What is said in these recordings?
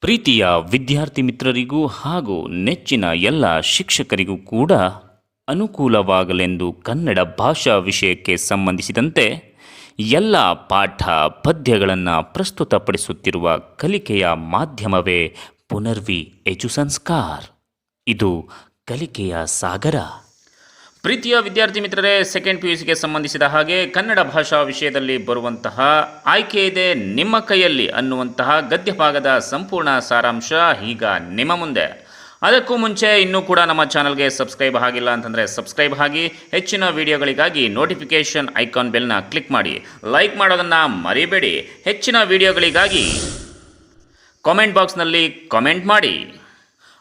ಪ್ರೀತಿಯ ವಿದ್ಯಾರ್ಥಿ ಮಿತ್ರರಿಗೂ ಹಾಗೂ ನೆಚ್ಚಿನ ಎಲ್ಲ ಶಿಕ್ಷಕರಿಗೂ ಕೂಡ ಅನುಕೂಲವಾಗಲೆಂದು ಕನ್ನಡ ಭಾಷಾ ವಿಷಯಕ್ಕೆ ಸಂಬಂಧಿಸಿದಂತೆ ಎಲ್ಲ ಪಾಠ ಪದ್ಯಗಳನ್ನು ಪ್ರಸ್ತುತಪಡಿಸುತ್ತಿರುವ ಕಲಿಕೆಯ ಮಾಧ್ಯಮವೇ ಪುನರ್ವಿ ಎಜು ಸಂಸ್ಕಾರ್. ಇದು ಕಲಿಕೆಯ ಸಾಗರ. ಪ್ರೀತಿಯ ವಿದ್ಯಾರ್ಥಿ ಮಿತ್ರರೇ ಸೆಕೆಂಡ್ ಪಿ ಯು ಸಿಗೆ ಸಂಬಂಧಿಸಿದ ಹಾಗೆ ಕನ್ನಡ ಭಾಷಾ ವಿಷಯದಲ್ಲಿ ಬರುವಂತಹ ಆಯ್ಕೆ ಇದೆ ನಿಮ್ಮ ಕೈಯಲ್ಲಿ ಅನ್ನುವಂತಹ ಗದ್ಯ ಭಾಗದ ಸಂಪೂರ್ಣ ಸಾರಾಂಶ ಈಗ ನಿಮ್ಮ ಮುಂದೆ. ಅದಕ್ಕೂ ಮುಂಚೆ ಇನ್ನೂ ಕೂಡ ನಮ್ಮ ಚಾನಲ್ಗೆ ಸಬ್ಸ್ಕ್ರೈಬ್ ಆಗಿಲ್ಲ ಅಂತಂದರೆ ಸಬ್ಸ್ಕ್ರೈಬ್ ಆಗಿ, ಹೆಚ್ಚಿನ ವಿಡಿಯೋಗಳಿಗಾಗಿ ನೋಟಿಫಿಕೇಷನ್ ಐಕಾನ್ ಬೆಲ್ನ ಕ್ಲಿಕ್ ಮಾಡಿ. ಲೈಕ್ ಮಾಡೋದನ್ನು ಮರಿಬೇಡಿ. ಹೆಚ್ಚಿನ ವಿಡಿಯೋಗಳಿಗಾಗಿ ಕಾಮೆಂಟ್ ಬಾಕ್ಸ್ನಲ್ಲಿ ಕಾಮೆಂಟ್ ಮಾಡಿ.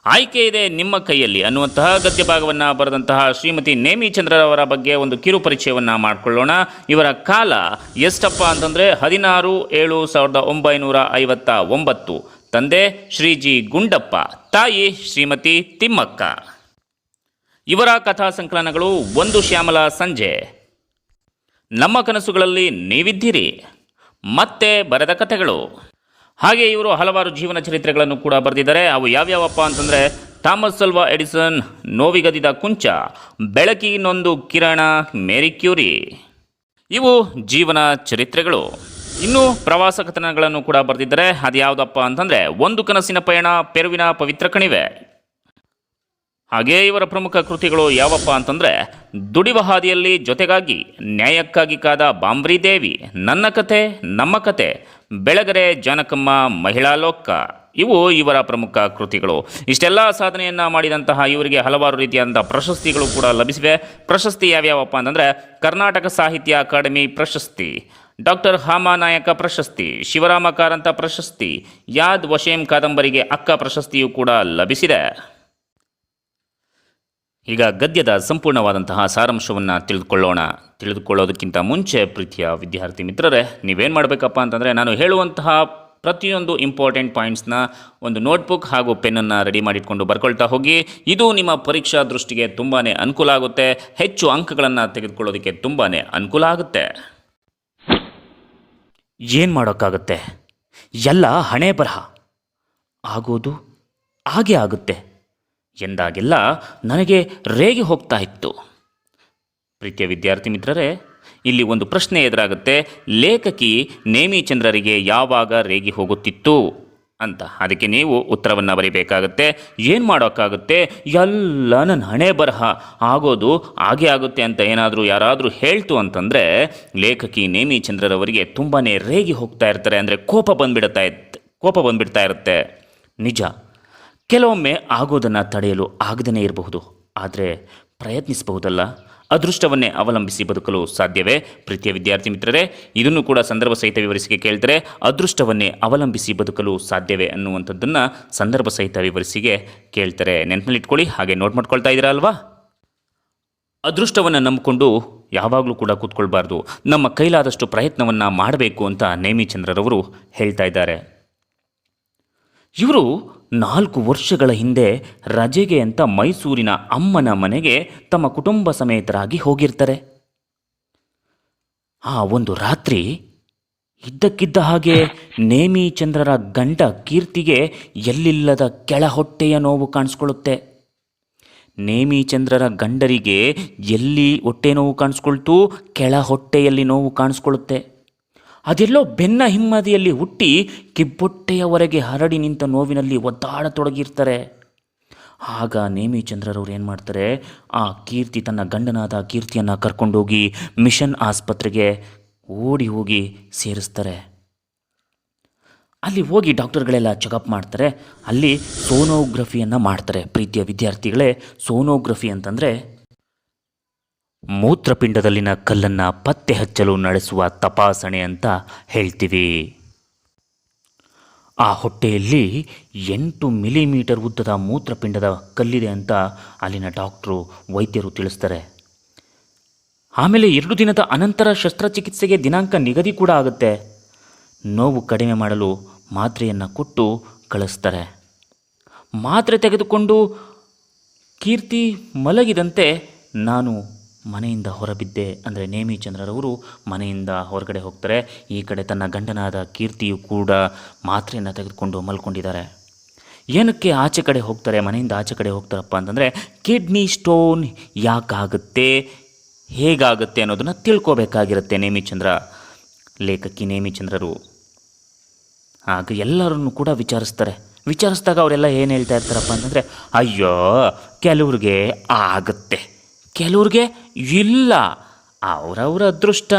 ಆಯ್ಕೆ ಇದೆ ನಿಮ್ಮ ಕೈಯಲ್ಲಿ ಅನ್ನುವಂತಹ ಗದ್ಯ ಭಾಗವನ್ನು ಬರೆದಂತಹ ಶ್ರೀಮತಿ ನೇಮಿಚಂದ್ರರವರ ಬಗ್ಗೆ ಒಂದು ಕಿರು ಪರಿಚಯವನ್ನು ಮಾಡಿಕೊಳ್ಳೋಣ. ಇವರ ಕಾಲ ಎಷ್ಟಪ್ಪ ಅಂತಂದರೆ ಹದಿನಾರು ಏಳು ಸಾವಿರದ ಒಂಬೈನೂರ ಐವತ್ತ ಒಂಬತ್ತು. ತಂದೆ ಶ್ರೀಜಿ ಗುಂಡಪ್ಪ, ತಾಯಿ ಶ್ರೀಮತಿ ತಿಮ್ಮಕ್ಕ. ಇವರ ಕಥಾ ಸಂಕಲನಗಳು ಒಂದು ಶ್ಯಾಮಲ ಸಂಜೆ. ನಮ್ಮ ಕನಸುಗಳಲ್ಲಿ ನೀವಿದ್ದೀರಿ. ಮತ್ತೆ ಬರೆದ ಕಥೆಗಳು. ಹಾಗೆ ಇವರು ಹಲವಾರು ಜೀವನ ಚರಿತ್ರೆಗಳನ್ನು ಕೂಡ ಬರೆದಿದ್ದಾರೆ. ಅವು ಯಾವ್ಯಾವಪ್ಪ ಅಂತಂದರೆ ಥಾಮಸ್ ಅಲ್ವಾ ಎಡಿಸನ್ ನೋವಿಗದಿದ ಕುಂಚ ಬೆಳಕಿನೊಂದು ಕಿರಣ, ಮೇರಿ ಕ್ಯೂರಿ. ಇವು ಜೀವನ ಚರಿತ್ರೆಗಳು. ಇನ್ನು ಪ್ರವಾಸ ಕಥನಗಳನ್ನು ಕೂಡ ಬರೆದಿದ್ದಾರೆ. ಅದು ಯಾವುದಪ್ಪ ಅಂತಂದರೆ ಒಂದು ಕನಸಿನ ಪಯಣ, ಪೆರುವಿನ ಪವಿತ್ರ ಕಣಿವೆ. ಹಾಗೆ ಇವರ ಪ್ರಮುಖ ಕೃತಿಗಳು ಯಾವಪ್ಪ ಅಂತಂದರೆ ದುಡಿವ ಹಾದಿಯಲ್ಲಿ ಜೊತೆಗಾಗಿ ನ್ಯಾಯಕ್ಕಾಗಿ ಕಾದ ಬಾಂಬ್ರಿ ದೇವಿ, ನನ್ನ ಕತೆ, ನಮ್ಮ ಕತೆ ಬೆಳಗರೆ ಜಾನಕಮ್ಮ ಮಹಿಳಾ ಲೋಕ. ಇವು ಇವರ ಪ್ರಮುಖ ಕೃತಿಗಳು. ಇಷ್ಟೆಲ್ಲ ಸಾಧನೆಯನ್ನು ಮಾಡಿದಂತಹ ಇವರಿಗೆ ಹಲವಾರು ರೀತಿಯಾದಂಥ ಪ್ರಶಸ್ತಿಗಳು ಕೂಡ ಲಭಿಸಿವೆ. ಪ್ರಶಸ್ತಿ ಯಾವ್ಯಾವಪ್ಪ ಅಂತಂದರೆ ಕರ್ನಾಟಕ ಸಾಹಿತ್ಯ ಅಕಾಡೆಮಿ ಪ್ರಶಸ್ತಿ, ಡಾಕ್ಟರ್ ಹಾಮಾನಾಯಕ ಪ್ರಶಸ್ತಿ ಶಿವರಾಮ ಕಾರಂತ ಪ್ರಶಸ್ತಿ, ಯಾದ್ ವಶೇಂ ಕಾದಂಬರಿಗೆ ಅಕ್ಕ ಪ್ರಶಸ್ತಿಯೂ ಕೂಡ ಲಭಿಸಿದೆ. ಈಗ ಗದ್ಯದ ಸಂಪೂರ್ಣವಾದಂತಹ ಸಾರಾಂಶವನ್ನು ತಿಳಿದುಕೊಳ್ಳೋಣ. ತಿಳಿದುಕೊಳ್ಳೋದಕ್ಕಿಂತ ಮುಂಚೆ ಪ್ರೀತಿಯ ವಿದ್ಯಾರ್ಥಿ ಮಿತ್ರರೇ, ನೀವೇನು ಮಾಡಬೇಕಪ್ಪ ಅಂತಂದರೆ ನಾನು ಹೇಳುವಂತಹ ಪ್ರತಿಯೊಂದು ಇಂಪಾರ್ಟೆಂಟ್ ಪಾಯಿಂಟ್ಸ್ನ ಒಂದು ನೋಟ್ಬುಕ್ ಹಾಗೂ ಪೆನ್ನನ್ನು ರೆಡಿ ಮಾಡಿಟ್ಕೊಂಡು ಬರ್ಕೊಳ್ತಾ ಹೋಗಿ. ಇದು ನಿಮ್ಮ ಪರೀಕ್ಷಾ ದೃಷ್ಟಿಗೆ ತುಂಬಾ ಅನುಕೂಲ ಆಗುತ್ತೆ. ಹೆಚ್ಚು ಅಂಕಗಳನ್ನು ತೆಗೆದುಕೊಳ್ಳೋದಕ್ಕೆ ತುಂಬಾ ಅನುಕೂಲ ಆಗುತ್ತೆ. ಏನು ಮಾಡೋಕ್ಕಾಗುತ್ತೆ? ಎಲ್ಲ ಹಣೆ ಬರಹ ಆಗೋದು ಹಾಗೆ ಆಗುತ್ತೆ. ಎಂದಾಗೆಲ್ಲ ನನಗೆ ರೇಗಿ ಹೋಗ್ತಾ ಇತ್ತು. ಪ್ರೀತಿಯ ವಿದ್ಯಾರ್ಥಿ ಮಿತ್ರರೇ, ಇಲ್ಲಿ ಒಂದು ಪ್ರಶ್ನೆ ಎದುರಾಗುತ್ತೆ. ಲೇಖಕಿ ನೇಮಿಚಂದ್ರರಿಗೆ ಯಾವಾಗ ರೇಗಿ ಹೋಗುತ್ತಿತ್ತು ಅಂತ. ಅದಕ್ಕೆ ನೀವು ಉತ್ತರವನ್ನು ಬರೀಬೇಕಾಗತ್ತೆ. ಏನು ಮಾಡೋಕ್ಕಾಗುತ್ತೆ? ಎಲ್ಲ ನನ್ನ ಹಣೆ ಬರಹ. ಆಗೋದು ಹಾಗೆ ಆಗುತ್ತೆ ಅಂತ ಏನಾದರೂ ಯಾರಾದರೂ ಹೇಳ್ತು ಅಂತಂದರೆ, ಲೇಖಕಿ ನೇಮಿಚಂದ್ರರವರಿಗೆ ತುಂಬಾ ರೇಗಿ ಹೋಗ್ತಾ ಇರ್ತಾರೆ ಅಂದರೆ ಕೋಪ ಬಂದುಬಿಡ್ತಾ ಇತ್ತು ಕೋಪ ಬಂದುಬಿಡ್ತಾ ಇರುತ್ತೆ. ನಿಜ. ಕೆಲವೊಮ್ಮೆ ಆಗೋದನ್ನು ತಡೆಯಲು ಆಗದೇ ಇರಬಹುದು. ಆದರೆ ಪ್ರಯತ್ನಿಸಬಹುದಲ್ಲ? ಅದೃಷ್ಟವನ್ನೇ ಅವಲಂಬಿಸಿ ಬದುಕಲು ಸಾಧ್ಯವೇ? ಪ್ರೀತಿಯ ವಿದ್ಯಾರ್ಥಿ ಮಿತ್ರರೇ, ಇದನ್ನು ಕೂಡ ಸಂದರ್ಭ ಸಹಿತ ವಿವರಿಸಿಕೆ ಕೇಳ್ತಾರೆ ಅದೃಷ್ಟವನ್ನೇ ಅವಲಂಬಿಸಿ ಬದುಕಲು ಸಾಧ್ಯವೇ ಅನ್ನುವಂಥದ್ದನ್ನು ಸಂದರ್ಭ ಸಹಿತ ವಿವರಿಸಿಗೆ ಕೇಳ್ತಾರೆ. ನೆನಪಿನಲ್ಲಿಟ್ಕೊಳ್ಳಿ, ಹಾಗೆ ನೋಟ್ ಮಾಡ್ಕೊಳ್ತಾ ಇದ್ದೀರಾ ಅಲ್ವಾ? ಅದೃಷ್ಟವನ್ನು ನಂಬಿಕೊಂಡು ಯಾವಾಗಲೂ ಕೂಡ ಕೂತ್ಕೊಳ್ಬಾರ್ದು. ನಮ್ಮ ಕೈಲಾದಷ್ಟು ಪ್ರಯತ್ನವನ್ನು ಮಾಡಬೇಕು ಅಂತ ನೇಮಿಚಂದ್ರರವರು ಹೇಳ್ತಾ ಇದ್ದಾರೆ. ಇವರು ನಾಲ್ಕು ವರ್ಷಗಳ ಹಿಂದೆ ರಜೆಗೆ ಅಂತ ಮೈಸೂರಿನ ಅಮ್ಮನ ಮನೆಗೆ ತಮ್ಮ ಕುಟುಂಬ ಸಮೇತರಾಗಿ ಹೋಗಿರ್ತಾರೆ. ಆ ಒಂದು ರಾತ್ರಿ ಇದ್ದಕ್ಕಿದ್ದ ಹಾಗೆ ನೇಮಿಚಂದ್ರರ ಗಂಡ ಕೀರ್ತಿಗೆ ಎಲ್ಲಿಲ್ಲದ ಕೆಳ ಹೊಟ್ಟೆಯ ನೋವು ಕಾಣಿಸ್ಕೊಳ್ಳುತ್ತೆ. ನೇಮಿಚಂದ್ರರ ಗಂಡರಿಗೆ ಎಲ್ಲಿ ಹೊಟ್ಟೆ ನೋವು ಕಾಣಿಸ್ಕೊಳ್ತು ಕೆಳ ಹೊಟ್ಟೆಯಲ್ಲಿ ನೋವು ಕಾಣಿಸ್ಕೊಳ್ಳುತ್ತೆ. ಅದೆಲ್ಲೋ ಬೆನ್ನ ಹಿಮ್ಮದಿಯಲ್ಲಿ ಹುಟ್ಟಿ ಕಿಬ್ಬೊಟ್ಟೆಯವರೆಗೆ ಹರಡಿ ನಿಂತ ನೋವಿನಲ್ಲಿ ಒದ್ದಾಡತೊಡಗಿರ್ತಾರೆ. ಆಗ ನೇಮಿಚಂದ್ರರವ್ರು ಏನು ಮಾಡ್ತಾರೆ? ಆ ಕೀರ್ತಿ ತನ್ನ ಗಂಡನಾದ ಕೀರ್ತಿಯನ್ನು ಕರ್ಕೊಂಡೋಗಿ ಮಿಷನ್ ಆಸ್ಪತ್ರೆಗೆ ಓಡಿ ಹೋಗಿ ಸೇರಿಸ್ತಾರೆ. ಅಲ್ಲಿ ಹೋಗಿ ಡಾಕ್ಟರ್ಗಳೆಲ್ಲ ಚೆಕಪ್ ಮಾಡ್ತಾರೆ. ಅಲ್ಲಿ ಸೋನೋಗ್ರಫಿಯನ್ನು ಮಾಡ್ತಾರೆ. ಪ್ರೀತಿಯ ವಿದ್ಯಾರ್ಥಿಗಳೇ, ಸೋನೋಗ್ರಫಿ ಅಂತಂದರೆ ಮೂತ್ರಪಿಂಡದಲ್ಲಿನ ಕಲ್ಲನ್ನು ಪತ್ತೆ ಹಚ್ಚಲು ನಡೆಸುವ ತಪಾಸಣೆ ಅಂತ ಹೇಳ್ತೀವಿ. ಆ ಹೊಟ್ಟೆಯಲ್ಲಿ ಎಂಟು ಮಿಲಿಮೀಟರ್ ಉದ್ದದ ಮೂತ್ರಪಿಂಡದ ಕಲ್ಲಿದೆ ಅಂತ ಅಲ್ಲಿನ ಡಾಕ್ಟ್ರು, ವೈದ್ಯರು ತಿಳಿಸ್ತಾರೆ. ಆಮೇಲೆ ಎರಡು ದಿನದ ಅನಂತರ ಶಸ್ತ್ರಚಿಕಿತ್ಸೆಗೆ ದಿನಾಂಕ ನಿಗದಿ ಕೂಡ ಆಗುತ್ತೆ. ನೋವು ಕಡಿಮೆ ಮಾಡಲು ಮಾತ್ರೆಯನ್ನು ಕೊಟ್ಟು ಕಳಿಸ್ತಾರೆ. ಮಾತ್ರೆ ತೆಗೆದುಕೊಂಡು ಕೀರ್ತಿ ಮಲಗಿದಂತೆ ನಾನು ಮನೆಯಿಂದ ಹೊರಬಿದ್ದೆ. ಅಂದರೆ ನೇಮಿಚಂದ್ರರವರು ಮನೆಯಿಂದ ಹೊರಗಡೆ ಹೋಗ್ತಾರೆ. ಈ ಕಡೆ ತನ್ನ ಗಂಡನಾದ ಕೀರ್ತಿಯು ಕೂಡ ಮಾತ್ರೆಯನ್ನು ತೆಗೆದುಕೊಂಡು ಮಲ್ಕೊಂಡಿದ್ದಾರೆ. ಏನಕ್ಕೆ ಆಚೆ ಕಡೆ ಹೋಗ್ತಾರೆ, ಮನೆಯಿಂದ ಆಚೆ ಕಡೆ ಹೋಗ್ತಾರಪ್ಪ ಅಂತಂದರೆ, ಕಿಡ್ನಿ ಸ್ಟೋನ್ ಯಾಕಾಗುತ್ತೆ, ಹೇಗಾಗುತ್ತೆ ಅನ್ನೋದನ್ನು ತಿಳ್ಕೊಬೇಕಾಗಿರುತ್ತೆ ನೇಮಿಚಂದ್ರ ಲೇಖಕಿ ನೇಮಿಚಂದ್ರರು ಆಗ ಎಲ್ಲರನ್ನು ಕೂಡ ವಿಚಾರಿಸ್ತಾರೆ. ವಿಚಾರಿಸಿದಾಗ ಅವರೆಲ್ಲ ಏನು ಹೇಳ್ತಾ ಇರ್ತಾರಪ್ಪ ಅಂತಂದರೆ, ಅಯ್ಯೋ, ಕೆಲವ್ರಿಗೆ ಆಗುತ್ತೆ. ಕೆಲವ್ರಿಗೆ ಇಲ್ಲ. ಅವರವರ ಅದೃಷ್ಟ.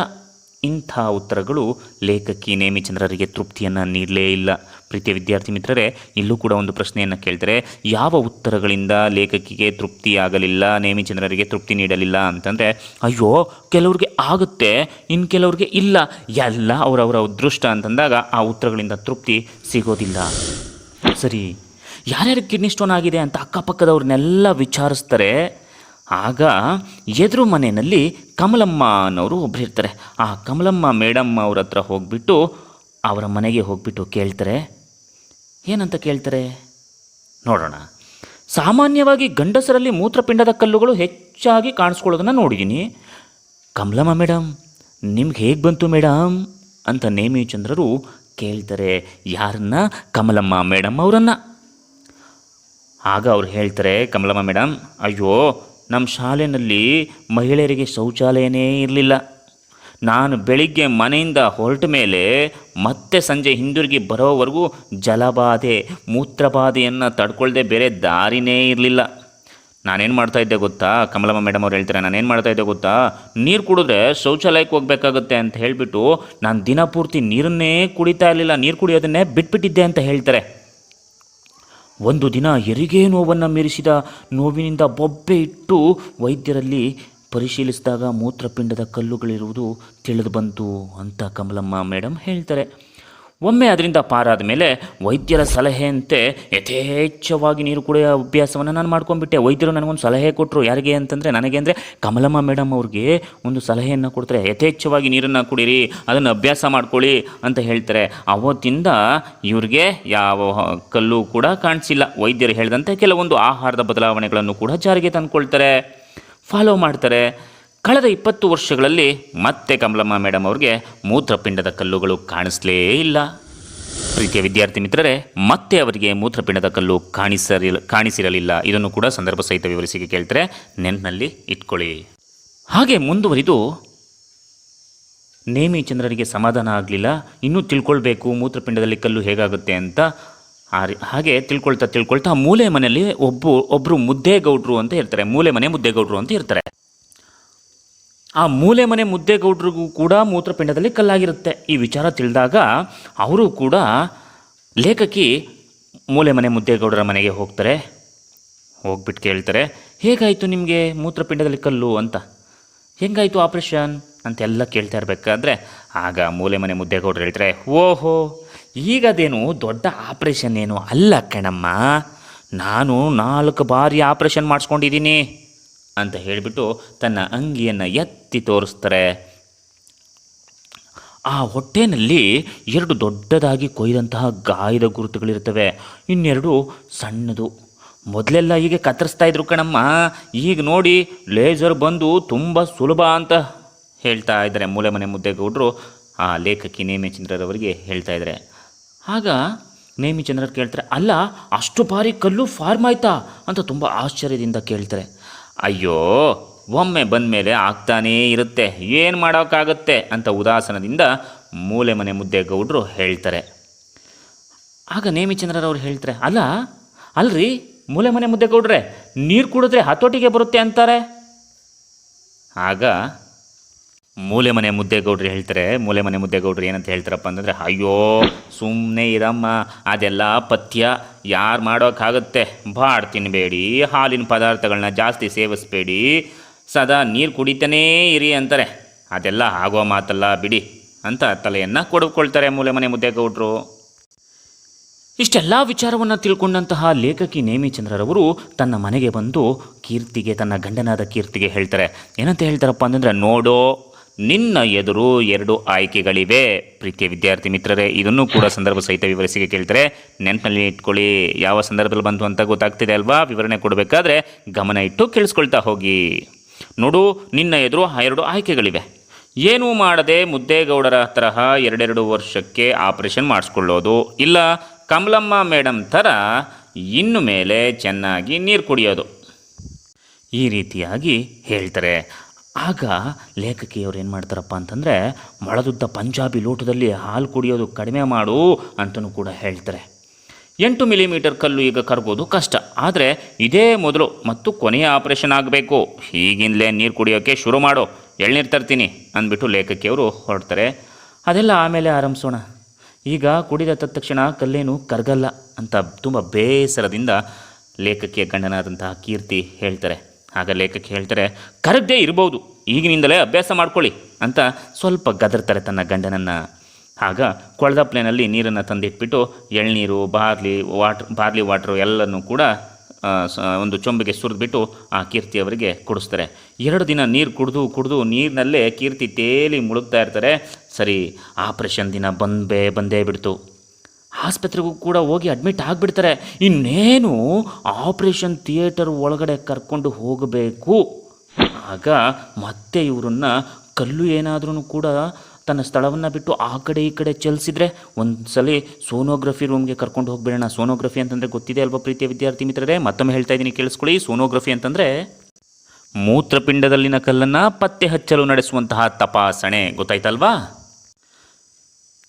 ಇಂಥ ಉತ್ತರಗಳು ಲೇಖಕಿ ನೇಮಿಚಂದ್ರರಿಗೆ ತೃಪ್ತಿಯನ್ನು ನೀಡಲೇ ಇಲ್ಲ. ಪ್ರೀತಿಯ ವಿದ್ಯಾರ್ಥಿ ಮಿತ್ರರೇ, ಇಲ್ಲೂ ಕೂಡ ಒಂದು ಪ್ರಶ್ನೆಯನ್ನು ಕೇಳ್ತಾರೆ ಯಾವ ಉತ್ತರಗಳಿಂದ ಲೇಖಕಿಗೆ ತೃಪ್ತಿಯಾಗಲಿಲ್ಲ ನೇಮಿಚಂದ್ರರಿಗೆ ತೃಪ್ತಿ ನೀಡಲಿಲ್ಲ ಅಂತಂದರೆ, ಅಯ್ಯೋ, ಕೆಲವ್ರಿಗೆ ಆಗುತ್ತೆ ಇನ್ನು ಕೆಲವ್ರಿಗೆ ಇಲ್ಲ. ಎಲ್ಲ ಅವರವರ ಅದೃಷ್ಟ ಅಂತಂದಾಗ ಆ ಉತ್ತರಗಳಿಂದ ತೃಪ್ತಿ ಸಿಗೋದಿಲ್ಲ. ಸರಿ, ಯಾರ್ಯಾರಿಗೆ ಕಿಡ್ನಿ ಸ್ಟೋನ್ ಆಗಿದೆ ಅಂತ ಅಕ್ಕಪಕ್ಕದವ್ರನ್ನೆಲ್ಲ ವಿಚಾರಿಸ್ತಾರೆ ಆಗ ಎದುರು ಮನೆಯಲ್ಲಿ ಕಮಲಮ್ಮ ಅನ್ನೋರು ಒಬ್ಬರು ಇರ್ತಾರೆ. ಆ ಕಮಲಮ್ಮ ಮೇಡಮ್ ಅವ್ರ ಹತ್ರ ಹೋಗ್ಬಿಟ್ಟು ಅವರ ಮನೆಗೆ ಹೋಗ್ಬಿಟ್ಟು ಕೇಳ್ತಾರೆ. ಏನಂತ ಕೇಳ್ತಾರೆ? ನೋಡೋಣ. ಸಾಮಾನ್ಯವಾಗಿ ಗಂಡಸರಲ್ಲಿ ಮೂತ್ರಪಿಂಡದ ಕಲ್ಲುಗಳು ಹೆಚ್ಚಾಗಿ ಕಾಣಿಸ್ಕೊಳ್ಳೋದನ್ನು ನೋಡಿದ್ದೀನಿ ಕಮಲಮ್ಮ ಮೇಡಮ್, ನಿಮ್ಗೆ ಹೇಗೆ ಬಂತು ಮೇಡಮ್? ಅಂತ ನೇಮಿಚಂದ್ರರು ಕೇಳ್ತಾರೆ. ಯಾರನ್ನ? ಕಮಲಮ್ಮ ಮೇಡಮ್ ಅವರನ್ನು. ಆಗ ಅವ್ರು ಹೇಳ್ತಾರೆ, ಕಮಲಮ್ಮ ಮೇಡಮ್, ಅಯ್ಯೋ ನಮ್ಮ ಶಾಲೆಯಲ್ಲಿ ಮಹಿಳೆಯರಿಗೆ ಶೌಚಾಲಯನೇ ಇರಲಿಲ್ಲ. ನಾನು ಬೆಳಿಗ್ಗೆ ಮನೆಯಿಂದ ಹೊರಟ ಮೇಲೆ ಮತ್ತೆ ಸಂಜೆ ಹಿಂದಿರುಗಿ ಬರೋವರೆಗೂ ಜಲಬಾಧೆ, ಮೂತ್ರಬಾಧೆಯನ್ನು ತಡ್ಕೊಳ್ಳದೆ ಬೇರೆ ದಾರಿನೇ ಇರಲಿಲ್ಲ. ನಾನೇನು ಮಾಡ್ತಾ ಇದ್ದೆ ಗೊತ್ತಾ? ಕಮಲಮ್ಮ ಮೇಡಮ್ ಅವ್ರು ಹೇಳ್ತಾರೆ, ನಾನೇನು ಮಾಡ್ತಾ ಇದ್ದೆ ಗೊತ್ತಾ? ನೀರು ಕುಡಿದ್ರೆ ಶೌಚಾಲಯಕ್ಕೆ ಹೋಗಬೇಕಾಗುತ್ತೆ ಅಂತ ಹೇಳಿಬಿಟ್ಟು ನಾನು ದಿನಪೂರ್ತಿ ನೀರನ್ನೇ ಕುಡಿತಾ ಇರಲಿಲ್ಲ. ನೀರು ಕುಡಿಯೋದನ್ನೇ ಬಿಟ್ಬಿಟ್ಟಿದ್ದೆ ಅಂತ ಹೇಳ್ತಾರೆ. ಒಂದು ದಿನ ಹೆರಿಗೆ ನೋವನ್ನು ಮೀರಿಸಿದ ನೋವಿನಿಂದ ಬೊಬ್ಬೆ ಇಟ್ಟು ವೈದ್ಯರಲ್ಲಿ ಪರಿಶೀಲಿಸಿದಾಗ ಮೂತ್ರಪಿಂಡದ ಕಲ್ಲುಗಳಿರುವುದು ತಿಳಿದು ಬಂತು ಅಂತ ಕಮಲಮ್ಮ ಮೇಡಮ್ ಹೇಳ್ತಾರೆ. ಒಮ್ಮೆ ಅದರಿಂದ ಪಾರಾದ ಮೇಲೆ ವೈದ್ಯರ ಸಲಹೆಯಂತೆ ಯಥೇಚ್ಛವಾಗಿ ನೀರು ಕುಡಿಯೋ ಅಭ್ಯಾಸವನ್ನು ನಾನು ಮಾಡ್ಕೊಂಡ್ಬಿಟ್ಟೆ. ವೈದ್ಯರು ನನಗೊಂದು ಸಲಹೆ ಕೊಟ್ಟರು ಯಾರಿಗೆ ಅಂತಂದರೆ ನನಗೆ ಅಂದರೆ ಕಮಲಮ್ಮ ಮೇಡಮ್ ಅವ್ರಿಗೆ ಒಂದು ಸಲಹೆಯನ್ನು ಕೊಡ್ತಾರೆ. ಯಥೇಚ್ಛವಾಗಿ ನೀರನ್ನು ಕುಡೀರಿ, ಅದನ್ನು ಅಭ್ಯಾಸ ಮಾಡ್ಕೊಳ್ಳಿ ಅಂತ ಹೇಳ್ತಾರೆ. ಅವತ್ತಿಂದ ಇವ್ರಿಗೆ ಯಾವ ಕಲ್ಲು ಕೂಡ ಕಾಣಿಸಿಲ್ಲ. ವೈದ್ಯರು ಹೇಳಿದಂತೆ ಕೆಲವೊಂದು ಆಹಾರದ ಬದಲಾವಣೆಗಳನ್ನು ಕೂಡ ಜಾರಿಗೆ ತಂದುಕೊಳ್ತಾರೆ. ಫಾಲೋ ಮಾಡ್ತಾರೆ. ಕಳೆದ ಇಪ್ಪತ್ತು ವರ್ಷಗಳಲ್ಲಿ ಮತ್ತೆ ಕಮಲಮ್ಮ ಮೇಡಮ್ ಅವ್ರಿಗೆ ಮೂತ್ರಪಿಂಡದ ಕಲ್ಲುಗಳು ಕಾಣಿಸ್ಲೇ ಇಲ್ಲ. ಪ್ರೀತಿಯ ವಿದ್ಯಾರ್ಥಿ ಮಿತ್ರರೇ, ಮತ್ತೆ ಅವರಿಗೆ ಮೂತ್ರಪಿಂಡದ ಕಲ್ಲು ಕಾಣಿಸಿರ ಕಾಣಿಸಿರಲಿಲ್ಲ. ಇದನ್ನು ಕೂಡ ಸಂದರ್ಭ ಸಹಿತ ವಿವರಿಸಿಗೆ ಕೇಳ್ತಾರೆ. ನೆನ್ನಲ್ಲಿ ಇಟ್ಕೊಳ್ಳಿ. ಹಾಗೆ ಮುಂದುವರಿದು ನೇಮಿಚಂದ್ರರಿಗೆ ಸಮಾಧಾನ ಆಗಲಿಲ್ಲ. ಇನ್ನೂ ತಿಳ್ಕೊಳ್ಬೇಕು ಮೂತ್ರಪಿಂಡದಲ್ಲಿ ಕಲ್ಲು ಹೇಗಾಗುತ್ತೆ ಅಂತ. ಹಾಗೆ ತಿಳ್ಕೊಳ್ತಾ ತಿಳ್ಕೊಳ್ತಾ ಮೂಲೆ ಮನೆಯಲ್ಲಿ ಒಬ್ಬ ಒಬ್ಬರು ಮುದ್ದೆಗೌಡ್ರು ಅಂತ ಇರ್ತಾರೆ. ಮೂಲೆ ಮನೆ ಮುದ್ದೆಗೌಡ್ರು ಅಂತ ಇರ್ತಾರೆ. ಆ ಮೂಲೆ ಮನೆ ಮುದ್ದೆಗೌಡರಿಗೂ ಕೂಡ ಮೂತ್ರಪಿಂಡದಲ್ಲಿ ಕಲ್ಲಾಗಿರುತ್ತೆ. ಈ ವಿಚಾರ ತಿಳಿದಾಗ ಅವರು ಕೂಡ ಲೇಖಕಿ ಮೂಲೆ ಮನೆ ಮುದ್ದೇಗೌಡರ ಮನೆಗೆ ಹೋಗ್ತಾರೆ. ಹೋಗ್ಬಿಟ್ಟು ಕೇಳ್ತಾರೆ, ಹೇಗಾಯಿತು ನಿಮಗೆ ಮೂತ್ರಪಿಂಡದಲ್ಲಿ ಕಲ್ಲು ಅಂತ? ಹೆಂಗಾಯಿತು ಆಪ್ರೇಷನ್? ಅಂತೆಲ್ಲ ಕೇಳ್ತಾ ಇರಬೇಕಾದ್ರೆ ಆಗ ಮೂಲೆ ಮನೆ ಮುದ್ದೇಗೌಡರು ಹೇಳ್ತಾರೆ, ಓಹೋ, ಈಗ ಅದೇನು ದೊಡ್ಡ ಆಪ್ರೇಷನ್ ಏನು ಅಲ್ಲ ಕಣಮ್ಮ. ನಾನು ನಾಲ್ಕು ಬಾರಿ ಆಪ್ರೇಷನ್ ಮಾಡಿಸ್ಕೊಂಡಿದ್ದೀನಿ. ಅಂತ ಹೇಳಿಬಿಟ್ಟು ತನ್ನ ಅಂಗಿಯನ್ನು ಎತ್ತಿ ತೋರಿಸ್ತಾರೆ. ಆ ಹೊಟ್ಟೆನಲ್ಲಿ ಎರಡು ದೊಡ್ಡದಾಗಿ ಕೊಯ್ದಂತಹ ಗಾಯದ ಗುರುತುಗಳಿರ್ತವೆ ಇನ್ನೆರಡು ಸಣ್ಣದು. ಮೊದಲೆಲ್ಲ ಹೀಗೆ ಕತ್ತರಿಸ್ತಾ ಇದ್ರು ಕಣಮ್ಮ. ಈಗ ನೋಡಿ, ಲೇಸರ್ ಬಂದು ತುಂಬ ಸುಲಭ ಅಂತ ಹೇಳ್ತಾ ಇದ್ದಾರೆ ಮೂಲೆ ಮನೆ ಮುದ್ದೆಗೌಡರು. ಆ ಲೇಖಕಿ ನೇಮಿಚಂದ್ರರವರಿಗೆ ಹೇಳ್ತಾ ಇದ್ದಾರೆ. ಆಗ ನೇಮಿಚಂದ್ರರು ಕೇಳ್ತಾರೆ, ಅಲ್ಲ, ಅಷ್ಟು ಬಾರಿ ಕಲ್ಲು ಫಾರ್ಮ್ ಆಯ್ತಾ? ಅಂತ ತುಂಬ ಆಶ್ಚರ್ಯದಿಂದ ಕೇಳ್ತಾರೆ. ಅಯ್ಯೋ, ಒಮ್ಮೆ ಬಂದ ಮೇಲೆ ಆಗ್ತಾನೇ ಇರುತ್ತೆ. ಏನು ಮಾಡೋಕ್ಕಾಗುತ್ತೆ ಅಂತ ಉದಾಸನದಿಂದ ಮೂಲೆ ಮನೆ ಮುದ್ದೇಗೌಡರು ಹೇಳ್ತಾರೆ. ಆಗ ನೇಮಿಚಂದ್ರರವ್ರು ಹೇಳ್ತಾರೆ, ಅಲ್ಲ, ಅಲ್ರಿ ಮೂಲೆ ಮನೆ ಮುದ್ದೇಗೌಡ್ರೆ ನೀರು ಕುಡಿದ್ರೆ ಹತೋಟಿಗೆ ಬರುತ್ತೆ ಅಂತಾರೆ. ಆಗ ಮೂಲೆ ಮನೆ ಮುದ್ದೇಗೌಡ್ರು ಹೇಳ್ತಾರೆ ಮೂಲೆ ಮನೆ ಮುದ್ದೇಗೌಡ್ರು ಏನಂತ ಹೇಳ್ತಾರಪ್ಪ ಅಂತಂದರೆ, ಅಯ್ಯೋ ಸುಮ್ಮನೆ ಇರಮ್ಮ, ಅದೆಲ್ಲ ಪಥ್ಯ, ಯಾರು ಮಾಡೋಕ್ಕಾಗುತ್ತೆ? ಭಾಳ ತಿನ್ನಬೇಡಿ ಹಾಲಿನ ಪದಾರ್ಥಗಳನ್ನ ಜಾಸ್ತಿ ಸೇವಿಸಬೇಡಿ, ಸದಾ ನೀರು ಕುಡಿತಾನೇ ಇರಿ ಅಂತಾರೆ. ಅದೆಲ್ಲ ಆಗೋ ಮಾತಲ್ಲ, ಬಿಡಿ, ಅಂತ ತಲೆಯನ್ನು ಕೊಡ್ಕೊಳ್ತಾರೆ ಮೂಲೆ ಮನೆ ಮುದ್ದೇಗೌಡ್ರು. ಇಷ್ಟೆಲ್ಲ ವಿಚಾರವನ್ನು ತಿಳ್ಕೊಂಡಂತಹ ಲೇಖಕಿ ನೇಮಿಚಂದ್ರರವರು ತನ್ನ ಮನೆಗೆ ಬಂದು ಕೀರ್ತಿಗೆ, ತನ್ನ ಗಂಡನಾದ ಕೀರ್ತಿಗೆ ಹೇಳ್ತಾರೆ. ಏನಂತ ಹೇಳ್ತಾರಪ್ಪ ಅಂತಂದರೆ, ನೋಡೋ ನಿನ್ನ ಎದುರು ಎರಡು ಆಯ್ಕೆಗಳಿವೆ. ಪ್ರೀತಿಯ ವಿದ್ಯಾರ್ಥಿ ಮಿತ್ರರೇ, ಇದನ್ನು ಕೂಡ ಸಂದರ್ಭ ಸಹಿತ ವಿವರಿಸಿಗೆ ಕೇಳ್ತಾರೆ ನೆನಪಿನಲ್ಲಿ ಇಟ್ಕೊಳ್ಳಿ, ಯಾವ ಸಂದರ್ಭದಲ್ಲಿ ಬಂತು ಅಂತ ಗೊತ್ತಾಗ್ತಿದೆ ಅಲ್ವಾ? ವಿವರಣೆ ಕೊಡಬೇಕಾದ್ರೆ ಗಮನ ಇಟ್ಟು ಕೇಳಿಸ್ಕೊಳ್ತಾ ಹೋಗಿ. ನೋಡು, ನಿನ್ನ ಎದುರು ಎರಡು ಆಯ್ಕೆಗಳಿವೆ. ಏನೂ ಮಾಡದೆ ಮುದ್ದೇಗೌಡರ ತರಹ ಎರಡೆರಡು ವರ್ಷಕ್ಕೆ ಆಪರೇಷನ್ ಮಾಡಿಸ್ಕೊಳ್ಳೋದು. ಇಲ್ಲ, ಕಮಲಮ್ಮ ಮೇಡಮ್ ಥರ ಇನ್ನು ಮೇಲೆ ಚೆನ್ನಾಗಿ ನೀರು ಕುಡಿಯೋದು. ಈ ರೀತಿಯಾಗಿ ಹೇಳ್ತಾರೆ. ಆಗ ಲೇಖಕಿಯವ್ರು ಏನು ಮಾಡ್ತಾರಪ್ಪ ಅಂತಂದರೆ, ಮೊಳದುದ್ದ ಪಂಜಾಬಿ ಲೋಟದಲ್ಲಿ ಹಾಲು ಕುಡಿಯೋದು ಕಡಿಮೆ ಮಾಡು ಅಂತಲೂ ಕೂಡ ಹೇಳ್ತಾರೆ. ಎಂಟು ಮಿಲಿಮೀಟರ್ ಕಲ್ಲು ಈಗ ಕರಗೋದು ಕಷ್ಟ. ಆದರೆ ಇದೇ ಮೊದಲು ಮತ್ತು ಕೊನೆಯ ಆಪರೇಷನ್ ಆಗಬೇಕು. ಈಗಿಂದಲೇ ನೀರು ಕುಡಿಯೋಕ್ಕೆ ಶುರು ಮಾಡು. ಎಳ್ನೀರು ತರ್ತೀನಿ ಅಂದ್ಬಿಟ್ಟು ಲೇಖಕಿಯವರು ಹೊರಡ್ತಾರೆ. ಅದೆಲ್ಲ ಆಮೇಲೆ ಆರಂಭಿಸೋಣ. ಈಗ ಕುಡಿದ ತಕ್ಷಣ ಕಲ್ಲೇನು ಕರಗಲ್ಲ ಅಂತ ತುಂಬ ಬೇಸರದಿಂದ ಲೇಖಕಿಯ ಗಂಡನಾದಂತಹ ಕೀರ್ತಿ ಹೇಳ್ತಾರೆ. ಆಗ ಲೇಖಕ ಹೇಳ್ತಾರೆ, ಕರಗದೆ ಇರ್ಬೋದು, ಈಗಿನಿಂದಲೇ ಅಭ್ಯಾಸ ಮಾಡ್ಕೊಳ್ಳಿ ಅಂತ ಸ್ವಲ್ಪ ಗದರ್ತಾರೆ ತನ್ನ ಗಂಡನನ್ನು. ಆಗ ಕೊಳದ ಪ್ಲೇನಲ್ಲಿ ನೀರನ್ನು ತಂದಿಟ್ಬಿಟ್ಟು ಎಳ್ನೀರು, ಬಾರ್ಲಿ ವಾಟ್ರ್, ಬಾರ್ಲಿ ವಾಟ್ರು ಎಲ್ಲನೂ ಕೂಡ ಒಂದು ಚೊಂಬಿಗೆ ಸುರಿದ್ಬಿಟ್ಟು ಆ ಕೀರ್ತಿ ಅವರಿಗೆ ಕುಡಿಸ್ತಾರೆ. ಎರಡು ದಿನ ನೀರು ಕುಡಿದು ಕುಡಿದು ನೀರಿನಲ್ಲೇ ಕೀರ್ತಿ ತೇಲಿ ಮುಳುಗ್ತಾ ಇರ್ತಾರೆ. ಸರಿ, ಆಪ್ರೇಷನ್ ದಿನ ಬಂದೇ ಬಂದೇ ಬಿಡ್ತು. ಆಸ್ಪತ್ರೆಗೂ ಕೂಡ ಹೋಗಿ ಅಡ್ಮಿಟ್ ಆಗಿಬಿಡ್ತಾರೆ. ಇನ್ನೇನು ಆಪ್ರೇಷನ್ ಥಿಯೇಟರ್ ಒಳಗಡೆ ಕರ್ಕೊಂಡು ಹೋಗಬೇಕು. ಆಗ ಮತ್ತೆ ಇವರನ್ನ ಕಲ್ಲು ಏನಾದ್ರೂ ಕೂಡ ತನ್ನ ಸ್ಥಳವನ್ನು ಬಿಟ್ಟು ಆ ಕಡೆ ಈ ಕಡೆ ಚಲಿಸಿದ್ರೆ ಒಂದ್ಸಲಿ ಸೋನೋಗ್ರಫಿ ರೂಮ್ಗೆ ಕರ್ಕೊಂಡು ಹೋಗಿಬಿಡೋಣ. ಸೋನೋಗ್ರಫಿ ಅಂತಂದರೆ ಗೊತ್ತಿದೆ ಅಲ್ವಾ ಪ್ರೀತಿಯ ವಿದ್ಯಾರ್ಥಿ ಮಿತ್ರರೇ? ಮತ್ತೊಮ್ಮೆ ಹೇಳ್ತಾ ಇದ್ದೀನಿ ಕೇಳಿಸ್ಕೊಳ್ಳಿ. ಸೋನೋಗ್ರಫಿ ಅಂತಂದರೆ ಮೂತ್ರಪಿಂಡದಲ್ಲಿನ ಕಲ್ಲನ್ನು ಪತ್ತೆ ಹಚ್ಚಲು ನಡೆಸುವಂತಹ ತಪಾಸಣೆ. ಗೊತ್ತಾಯ್ತಲ್ವಾ?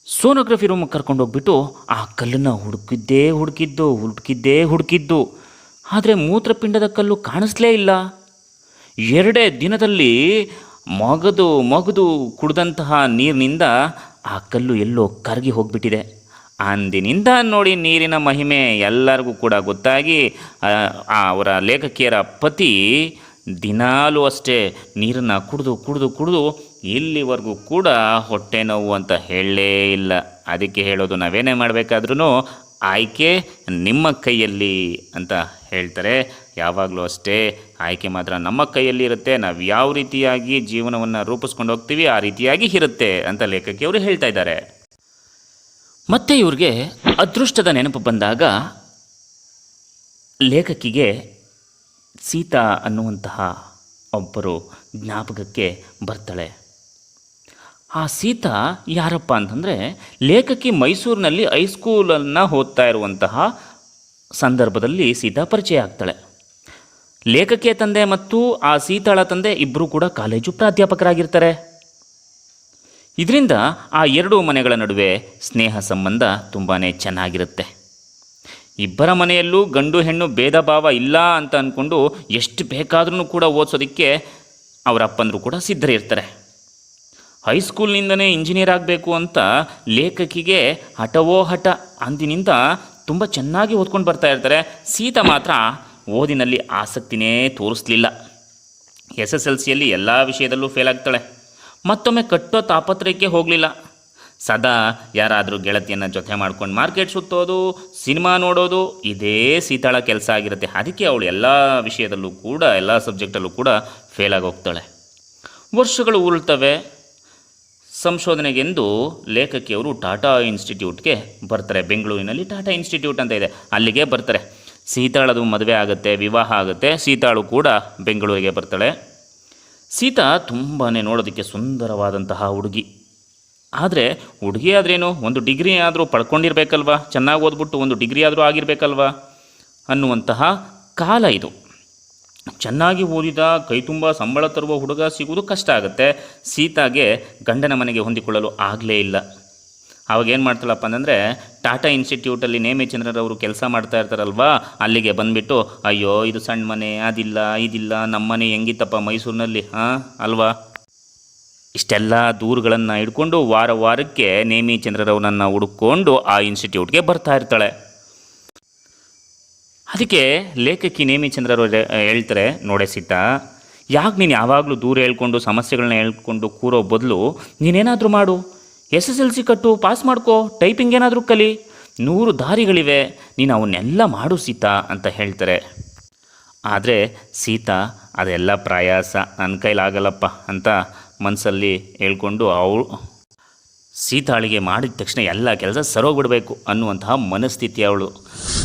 ಸೋನೋಗ್ರಫಿ ರೂಮ್ ಕರ್ಕೊಂಡು ಹೋಗ್ಬಿಟ್ಟು ಆ ಕಲ್ಲನ್ನು ಹುಡುಕಿದ್ದೇ ಹುಡುಕಿದ್ದು ಹುಡುಕಿದ್ದೇ ಹುಡುಕಿದ್ದು. ಆದರೆ ಮೂತ್ರಪಿಂಡದ ಕಲ್ಲು ಕಾಣಿಸ್ಲೇ ಇಲ್ಲ. ಎರಡೇ ದಿನದಲ್ಲಿ ಮಗದು ಮಗದು ಕುಡಿದಂತಹ ನೀರಿನಿಂದ ಆ ಕಲ್ಲು ಎಲ್ಲೋ ಕರಗಿ ಹೋಗ್ಬಿಟ್ಟಿದೆ. ಅಂದಿನಿಂದ ನೋಡಿ ನೀರಿನ ಮಹಿಮೆ ಎಲ್ಲರಿಗೂ ಕೂಡ ಗೊತ್ತಾಗಿ ಅವರ ಲೇಖಕಿಯರ ಪತಿ ದಿನಾಲೂ ಅಷ್ಟೇ ನೀರನ್ನು ಕುಡಿದು ಕುಡಿದು ಕುಡಿದು ಇಲ್ಲಿವರೆಗೂ ಕೂಡ ಹೊಟ್ಟೆ ನೋವು ಅಂತ ಹೇಳಲೇ ಇಲ್ಲ. ಅದಕ್ಕೆ ಹೇಳೋದು ನಾವೇನೇ ಮಾಡಬೇಕಾದ್ರೂ ಆಯ್ಕೆ ನಿಮ್ಮ ಕೈಯಲ್ಲಿ ಅಂತ ಹೇಳ್ತಾರೆ. ಯಾವಾಗಲೂ ಅಷ್ಟೇ ಆಯ್ಕೆ ಮಾತ್ರ ನಮ್ಮ ಕೈಯಲ್ಲಿ ಇರುತ್ತೆ. ನಾವು ಯಾವ ರೀತಿಯಾಗಿ ಜೀವನವನ್ನು ರೂಪಿಸ್ಕೊಂಡು ಹೋಗ್ತೀವಿ ಆ ರೀತಿಯಾಗಿ ಇರುತ್ತೆ ಅಂತ ಲೇಖಕಿಯವರು ಹೇಳ್ತಾ ಇದ್ದಾರೆ. ಮತ್ತೆ ಇವ್ರಿಗೆ ಅದೃಷ್ಟದ ನೆನಪು ಬಂದಾಗ ಲೇಖಕಿಗೆ ಸೀತಾ ಅನ್ನುವಂತಹ ಒಬ್ಬರು ಜ್ಞಾಪಕಕ್ಕೆ ಬರ್ತಾಳೆ. ಆ ಸೀತಾ ಯಾರಪ್ಪ ಅಂತಂದರೆ ಲೇಖಕಿ ಮೈಸೂರಿನಲ್ಲಿ ಹೈಸ್ಕೂಲನ್ನು ಓದ್ತಾ ಇರುವಂತಹ ಸಂದರ್ಭದಲ್ಲಿ ಸೀತಾ ಪರಿಚಯ ಆಗ್ತಾಳೆ. ಲೇಖಕಿಯ ತಂದೆ ಮತ್ತು ಆ ಸೀತಾಳ ತಂದೆ ಇಬ್ಬರೂ ಕೂಡ ಕಾಲೇಜು ಪ್ರಾಧ್ಯಾಪಕರಾಗಿರ್ತಾರೆ. ಇದರಿಂದ ಆ ಎರಡು ಮನೆಗಳ ನಡುವೆ ಸ್ನೇಹ ಸಂಬಂಧ ತುಂಬಾ ಚೆನ್ನಾಗಿರುತ್ತೆ. ಇಬ್ಬರ ಮನೆಯಲ್ಲೂ ಗಂಡು ಹೆಣ್ಣು ಭೇದ ಭಾವ ಇಲ್ಲ ಅಂತ ಅಂದ್ಕೊಂಡು ಎಷ್ಟು ಬೇಕಾದ್ರೂ ಕೂಡ ಓದಿಸೋದಕ್ಕೆ ಅವರ ಅಪ್ಪಂದರು ಕೂಡ ಸಿದ್ಧರಿರ್ತಾರೆ. ಹೈಸ್ಕೂಲ್ನಿಂದನೇ ಇಂಜಿನಿಯರ್ ಆಗಬೇಕು ಅಂತ ಲೇಖಕಿಗೆ ಹಠವೋ ಹಠ ಅಂದಿನಿಂದ ತುಂಬ ಚೆನ್ನಾಗಿ ಓದ್ಕೊಂಡು ಬರ್ತಾ ಇರ್ತಾರೆ. ಸೀತಾ ಮಾತ್ರ ಓದಿನಲ್ಲಿ ಆಸಕ್ತಿನೇ ತೋರಿಸ್ಲಿಲ್ಲ. ಎಸ್ ಎಸ್ ಎಲ್ ಸಿಯಲ್ಲಿ ಎಲ್ಲ ವಿಷಯದಲ್ಲೂ ಫೇಲ್ ಆಗ್ತಾಳೆ. ಮತ್ತೊಮ್ಮೆ ಕಟ್ಟೋ ತಾಪತ್ರಯಕ್ಕೆ ಹೋಗಲಿಲ್ಲ. ಸದಾ ಯಾರಾದರೂ ಗೆಳತಿಯನ್ನು ಜೊತೆ ಮಾಡ್ಕೊಂಡು ಮಾರ್ಕೆಟ್ ಸುತ್ತೋದು, ಸಿನಿಮಾ ನೋಡೋದು, ಇದೇ ಸೀತಾಳ ಕೆಲಸ ಆಗಿರುತ್ತೆ. ಅದಕ್ಕೆ ಅವಳು ಎಲ್ಲ ವಿಷಯದಲ್ಲೂ ಕೂಡ, ಎಲ್ಲ ಸಬ್ಜೆಕ್ಟಲ್ಲೂ ಕೂಡ ಫೇಲ್ ಹೋಗ್ತಾಳೆ ವರ್ಷಗಳು ಉರುಳ್ತವೆ. ಸಂಶೋಧನೆಗೆಂದು ಲೇಖಕಿಯವರು ಟಾಟಾ ಇನ್ಸ್ಟಿಟ್ಯೂಟ್ಗೆ ಬರ್ತಾರೆ. ಬೆಂಗಳೂರಿನಲ್ಲಿ ಟಾಟಾ ಇನ್ಸ್ಟಿಟ್ಯೂಟ್ ಅಂತ ಇದೆ. ಅಲ್ಲಿಗೆ ಬರ್ತಾರೆ. ಸೀತಾಳದು ಮದುವೆ ಆಗುತ್ತೆ, ವಿವಾಹ ಆಗುತ್ತೆ. ಸೀತಾಳು ಕೂಡ ಬೆಂಗಳೂರಿಗೆ ಬರ್ತಾಳೆ. ಸೀತಾ ತುಂಬಾ ನೋಡೋದಕ್ಕೆ ಸುಂದರವಾದಂತಹ ಹುಡುಗಿ. ಆದರೆ ಹುಡುಗಿ ಆದ್ರೇನು? ಒಂದು ಡಿಗ್ರಿ ಆದರೂ ಪಡ್ಕೊಂಡಿರ್ಬೇಕಲ್ವಾ? ಚೆನ್ನಾಗಿ ಓದ್ಬಿಟ್ಟು ಒಂದು ಡಿಗ್ರಿ ಆದರೂ ಆಗಿರಬೇಕಲ್ವಾ? ಅನ್ನುವಂತಹ ಕಾಲ ಇದು. ಚೆನ್ನಾಗಿ ಓದಿದ, ಕೈ ತುಂಬ ಸಂಬಳ ತರುವ ಹುಡುಗ ಸಿಗುವುದು ಕಷ್ಟ ಆಗುತ್ತೆ. ಸೀತಾಗೆ ಗಂಡನ ಮನೆಗೆ ಹೊಂದಿಕೊಳ್ಳಲು ಆಗಲೇ ಇಲ್ಲ. ಅವಾಗ ಏನು ಮಾಡ್ತಾಳಪ್ಪ ಅಂತಂದರೆ ಟಾಟಾ ಇನ್ಸ್ಟಿಟ್ಯೂಟಲ್ಲಿ ನೇಮಿಚಂದ್ರರವರು ಕೆಲಸ ಮಾಡ್ತಾ ಇರ್ತಾರಲ್ವಾ, ಅಲ್ಲಿಗೆ ಬಂದುಬಿಟ್ಟು, ಅಯ್ಯೋ, ಇದು ಸಣ್ಣ ಮನೆ, ಅದಿಲ್ಲ, ಇದಿಲ್ಲ, ನಮ್ಮ ಮನೆ ಹೆಂಗಿತ್ತಪ್ಪ ಮೈಸೂರಿನಲ್ಲಿ, ಹಾಂ, ಅಲ್ವಾ? ಇಷ್ಟೆಲ್ಲ ದೂರುಗಳನ್ನು ಇಟ್ಕೊಂಡು ವಾರ ವಾರಕ್ಕೆ ನೇಮಿಚಂದ್ರರವರನ್ನು ಹುಡುಕೊಂಡು ಆ ಇನ್ಸ್ಟಿಟ್ಯೂಟ್ಗೆ ಬರ್ತಾ ಇರ್ತಾಳೆ. ಅದಕ್ಕೆ ಲೇಖಕಿ ನೇಮಿಚಂದ್ರರು ಹೇಳ್ತಾರೆ, ನೋಡೆ ಸೀತಾ ಯಾಕೆ ನೀನು ಯಾವಾಗಲೂ ದೂರ ಹೇಳ್ಕೊಂಡು ಸಮಸ್ಯೆಗಳನ್ನ ಹೇಳ್ಕೊಂಡು ಕೂರೋ ಬದಲು ನೀನೇನಾದರೂ ಮಾಡು. ಎಸ್ ಎಸ್ ಎಲ್ ಸಿ ಕಟ್ಟು, ಪಾಸ್ ಮಾಡ್ಕೋ, ಟೈಪಿಂಗ್ ಏನಾದರೂ ಕಲಿ. ನೂರು ದಾರಿಗಳಿವೆ, ನೀನು ಅವನ್ನೆಲ್ಲ ಮಾಡು ಸೀತಾ ಅಂತ ಹೇಳ್ತಾರೆ. ಆದರೆ ಸೀತಾ, ಅದೆಲ್ಲ ಪ್ರಯಾಸ ನನ್ನ ಕೈಲಾಗಲ್ಲಪ್ಪ ಅಂತ ಮನಸ್ಸಲ್ಲಿ ಹೇಳ್ಕೊಂಡು ಅವಳು, ಸೀತಾಳಿಗೆ ಮಾಡಿದ ತಕ್ಷಣ ಎಲ್ಲ ಕೆಲಸ ಸರೋಗ್ಬಿಡಬೇಕು ಅನ್ನುವಂತಹ ಮನಸ್ಥಿತಿ ಅವಳು.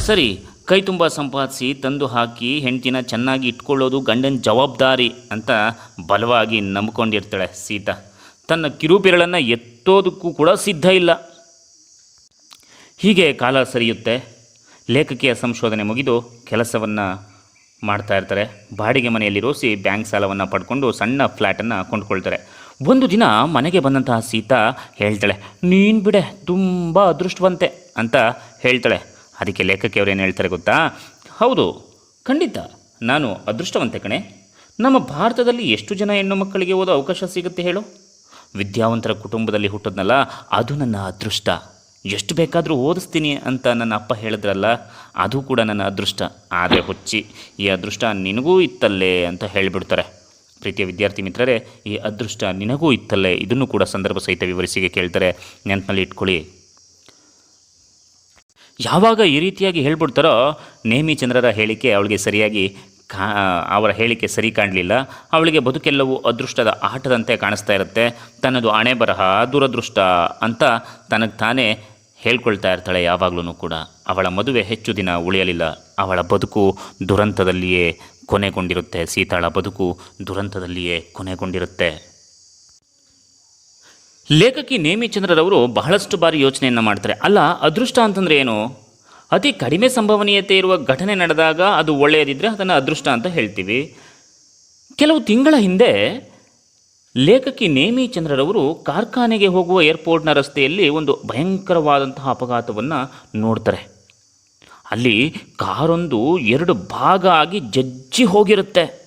ಸರಿ ಕೈ ತುಂಬ ಸಂಪಾದಿಸಿ ತಂದು ಹಾಕಿ ಹೆಂಡ್ತಿನ ಚೆನ್ನಾಗಿ ಇಟ್ಕೊಳ್ಳೋದು ಗಂಡನ ಜವಾಬ್ದಾರಿ ಅಂತ ಬಲವಾಗಿ ನಂಬ್ಕೊಂಡಿರ್ತಾಳೆ ಸೀತಾ. ತನ್ನ ಕಿರುಬೆರಳನ್ನು ಎತ್ತೋದಕ್ಕೂ ಕೂಡ ಸಿದ್ಧ ಇಲ್ಲ. ಹೀಗೆ ಕಾಲ ಸರಿಯುತ್ತೆ. ಲೇಖಕಿಯ ಸಂಶೋಧನೆ ಮುಗಿದು ಕೆಲಸವನ್ನು ಮಾಡ್ತಾ ಇರ್ತಾರೆ. ಬಾಡಿಗೆ ಮನೆಯಲ್ಲಿ ರೋಸಿ ಬ್ಯಾಂಕ್ ಸಾಲವನ್ನು ಪಡ್ಕೊಂಡು ಸಣ್ಣ ಫ್ಲ್ಯಾಟನ್ನು ಕೊಂಡ್ಕೊಳ್ತಾರೆ. ಒಂದು ದಿನ ಮನೆಗೆ ಬಂದಂತಹ ಸೀತಾ ಹೇಳ್ತಾಳೆ, ನೀನು ಬಿಡೆ, ತುಂಬ ಅದೃಷ್ಟವಂತೆ ಅಂತ ಹೇಳ್ತಾಳೆ. ಅದಕ್ಕೆ ಲೇಖಕಿಯವರು ಏನು ಹೇಳ್ತಾರೆ ಗೊತ್ತಾ? ಹೌದು, ಖಂಡಿತ. ನಾನು ಅದೃಷ್ಟವಂತೆ ಕಣೆ. ನಮ್ಮ ಭಾರತದಲ್ಲಿ ಎಷ್ಟು ಜನ ಹೆಣ್ಣು ಮಕ್ಕಳಿಗೆ ಓದೋ ಅವಕಾಶ ಸಿಗುತ್ತೆ ಹೇಳು? ವಿದ್ಯಾವಂತರ ಕುಟುಂಬದಲ್ಲಿ ಹುಟ್ಟೋದ್ನಲ್ಲ, ಅದು ನನ್ನ ಅದೃಷ್ಟ. ಎಷ್ಟು ಬೇಕಾದರೂ ಓದಿಸ್ತೀನಿ ಅಂತ ನನ್ನ ಅಪ್ಪ ಹೇಳಿದ್ರಲ್ಲ, ಅದು ಕೂಡ ನನ್ನ ಅದೃಷ್ಟ. ಆದರೆ ಹುಚ್ಚಿ, ಈ ಅದೃಷ್ಟ ನಿನಗೂ ಇತ್ತಲ್ಲೇ ಅಂತ ಹೇಳಿಬಿಡ್ತಾರೆ. ಪ್ರೀತಿಯ ವಿದ್ಯಾರ್ಥಿ ಮಿತ್ರರೇ, ಈ ಅದೃಷ್ಟ ನಿನಗೂ ಇತ್ತಲ್ಲೇ, ಇದನ್ನು ಕೂಡ ಸಂದರ್ಭ ಸಹಿತ ವಿವರಿಸಿಗೆ ಕೇಳ್ತಾರೆ. ನೆನಪಲ್ಲಿ ಇಟ್ಕೊಳ್ಳಿ. ಯಾವಾಗ ಈ ರೀತಿಯಾಗಿ ಹೇಳ್ಬಿಡ್ತಾರೋ ನೇಮಿಚಂದ್ರರ ಹೇಳಿಕೆ ಅವಳಿಗೆ ಸರಿಯಾಗಿ ಕಾ, ಅವರ ಹೇಳಿಕೆ ಸರಿ ಕಾಣಲಿಲ್ಲ. ಅವಳಿಗೆ ಬದುಕೆಲ್ಲವೂ ಅದೃಷ್ಟದ ಆಟದಂತೆ ಕಾಣಿಸ್ತಾ ಇರುತ್ತೆ. ತನ್ನದು ಹಣೆ ಬರಹ, ದುರದೃಷ್ಟ ಅಂತ ತನಗೆ ತಾನೇ ಹೇಳ್ಕೊಳ್ತಾ ಇರ್ತಾಳೆ ಯಾವಾಗಲೂ ಕೂಡ. ಅವಳ ಮದುವೆ ಹೆಚ್ಚು ದಿನ ಉಳಿಯಲಿಲ್ಲ. ಅವಳ ಬದುಕು ದುರಂತದಲ್ಲಿಯೇ ಕೊನೆಗೊಂಡಿರುತ್ತೆ. ಸೀತಾಳ ಬದುಕು ದುರಂತದಲ್ಲಿಯೇ ಕೊನೆಗೊಂಡಿರುತ್ತೆ. ಲೇಖಕಿ ನೇಮಿಚಂದ್ರರವರು ಬಹಳಷ್ಟು ಬಾರಿ ಯೋಚನೆಯನ್ನು ಮಾಡ್ತಾರೆ. ಅಲ್ಲ, ಅದೃಷ್ಟ ಅಂತಂದರೆ ಏನು? ಅತಿ ಕಡಿಮೆ ಸಂಭವನೀಯತೆ ಇರುವ ಘಟನೆ ನಡೆದಾಗ ಅದು ಒಳ್ಳೆಯದಿದ್ದರೆ ಅದನ್ನು ಅದೃಷ್ಟ ಅಂತ ಹೇಳ್ತೀವಿ. ಕೆಲವು ತಿಂಗಳ ಹಿಂದೆ ಲೇಖಕಿ ನೇಮಿಚಂದ್ರರವರು ಕಾರ್ಖಾನೆಗೆ ಹೋಗುವ ಏರ್ಪೋರ್ಟ್ನ ರಸ್ತೆಯಲ್ಲಿ ಒಂದು ಭಯಂಕರವಾದಂತಹ ಅಪಘಾತವನ್ನು ನೋಡ್ತಾರೆ. ಅಲ್ಲಿ ಕಾರೊಂದು ಎರಡು ಭಾಗ ಆಗಿ ಜಜ್ಜಿ ಹೋಗಿರುತ್ತೆ.